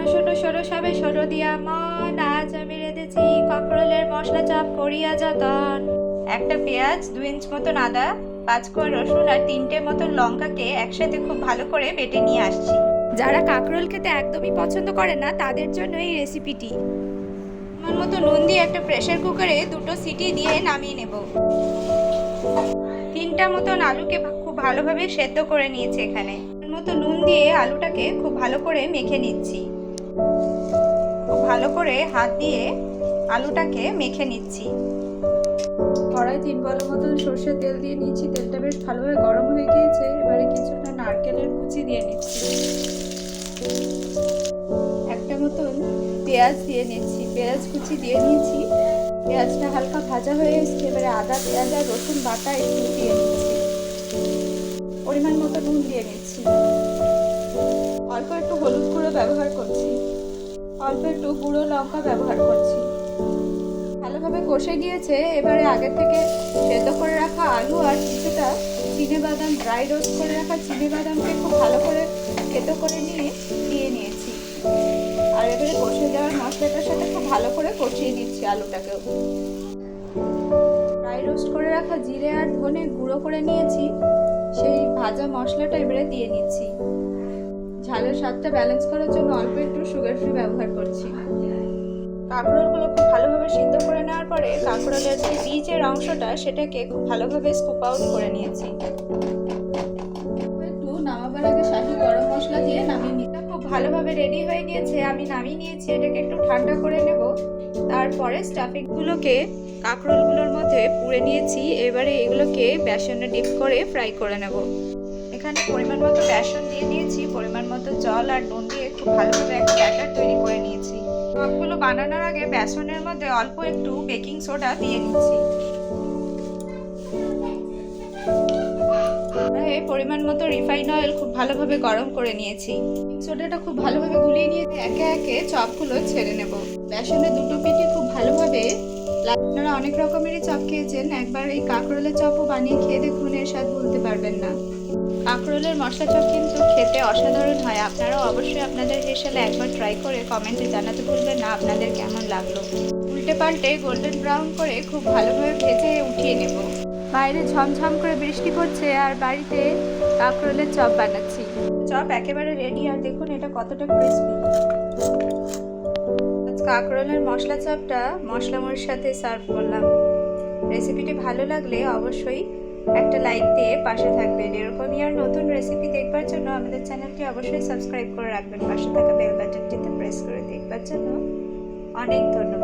শোনো শোনো শোনো, সবে শোনো দিয়া মন। আজ আমি রেঁধেছি কাঁকরোলের মশলা চাপ করিয়া যতন। একটা পেঁয়াজ দু ইঞ্চ মতন আদা, পাঁচ কোয়া রসুন আর তিনটে মতন লঙ্কাকে একসাথে খুব ভালো করে বেটে নিয়ে আসছি। যারা কাঁকরোল খেতে একদমই পছন্দ করে না, তাদের জন্য এই রেসিপিটি। আমার মতো নুন দিয়ে একটা প্রেসার কুকারে দুটো সিটি দিয়ে নামিয়ে নেব। তিনটা মতন আলুকে খুব ভালোভাবে সেদ্ধ করে নিয়েছি এখানে। মতো নুন দিয়ে আলুটাকে খুব ভালো করে মেখে নিচ্ছি। খুব ভালো করে হাত দিয়ে আলুটাকে মেখে নিচ্ছি। কড়াই তিন বলের মতন সর্ষের তেল দিয়ে নিচ্ছি। তেলটা বেশ ভালোভাবে গরম হয়ে গিয়েছে। এবারে কিছুটা নারকেলের কুচি দিয়ে নিচ্ছি। একটা মতন পেঁয়াজ দিয়ে নিচ্ছি। পেঁয়াজ কুচি দিয়ে নিয়েছি। পেঁয়াজটা হালকা ভাজা হয়ে এসছে। এবারে আদা, পেঁয়াজ আর রসুন বাটা একটু দিয়ে নিচ্ছি। পরিমাণ মতো নুন দিয়ে নিচ্ছি। অল্প একটু হলুদ গুঁড়ো ব্যবহার করছি। অল্প একটু গুঁড়ো লঙ্কা ব্যবহার করছি। ভালোভাবে কষে গিয়েছে, এবারে আগে থেকে সেদ্ধ করে রাখা আলু আর কিছুটা চিনে বাদাম ড্রাই রোস্ট করে রাখা চিনে বাদামকে খুব ভালো করে থেতো করে নিয়ে, দিয়ে নিয়েছি। আর এবারে কষে যাওয়ার মশলাটার সাথে খুব ভালো করে কষিয়ে নিচ্ছি আলুটাকেও। ড্রাই রোস্ট করে রাখা জিরে আর ধনে গুঁড়ো করে নিয়েছি। সেই ভাজা মশলাটা এবারে দিয়ে নিচ্ছি। ঝালের স্বাদটা ব্যালেন্স করার জন্য অল্প একটু সুগার ফ্রি ব্যবহার করছি। কাঁকরোলগুলো খুব ভালোভাবে সিদ্ধ করে নেওয়ার পরে কাঁকরোলের যে বীজের অংশটা, সেটাকে খুব ভালোভাবে স্কুপ আউট করে নিয়েছি। একটু নামাবার আগে শাহি গরম মশলা দিয়ে নামিয়ে নিতে খুব ভালোভাবে রেডি হয়ে গিয়েছে, আমি নামিয়ে নিয়েছি, এটাকে একটু ঠান্ডা করে নেব। তারপরে স্টাফিংগুলোকে কাঁকরোলগুলোর মধ্যে পুড়ে নিয়েছি, এবারে এগুলোকে বেসনে ডিপ করে ফ্রাই করে নেব। এখানে পরিমাণ মতো বেসন দিয়ে দিয়েছি, পরিমাণ মতো জল আর নুন দিয়ে খুব ভালোভাবে একটা ব্যাটার তৈরি করে নিয়েছি। সবগুলো বানানোর আগে বেসনের মধ্যে অল্প একটু বেকিং সোডা দিয়ে নিচ্ছি। পরিমাণ মতো রিফাইন অয়েল খুব ভালোভাবে গরম করে নিয়েছি। সোডাটা খুব ভালোভাবে গুলিয়ে নিয়ে একে একে চপগুলো ছেড়ে নেব। বেসনের দুটো পিঠে খুব ভালোভাবে আপনারা অনেক রকমেরই চপ খেয়েছেন, একবার এই কাঁকরোলের চপও বানিয়ে খেয়ে দেখুন, এর স্বাদ ভুলতে পারবেন না। কাঁকরোলের মশলা চপ কিন্তু খেতে অসাধারণ হয়। আপনারাও অবশ্যই আপনাদের হেসেলে একবার ট্রাই করে কমেন্টে জানাতে ভুলবেন না, আপনাদের কেমন লাগল? উল্টে পাল্টে গোল্ডেন ব্রাউন করে খুব ভালোভাবে ভেজে উঠিয়ে নেব। বাইরে ঝমঝম করে বৃষ্টি পড়ছে আর বাড়িতে কাঁকরোলের চপ বানাচ্ছি। চপ একেবারে রেডি আর দেখুন এটা কতটা ক্রিসপি কাঁকরোলের মশলা চপটা মশলা মুড়ির সাথে সার্ভ করলাম। রেসিপিটি ভালো লাগলে অবশ্যই একটা লাইক দিয়ে পাশে থাকবেন। এরকমই আর নতুন রেসিপি দেখবার জন্য আমাদের চ্যানেলটি অবশ্যই সাবস্ক্রাইব করে রাখবেন। পাশে থাকা বেল বাটনটিতে প্রেস করে দেখবার জন্য অনেক ধন্যবাদ।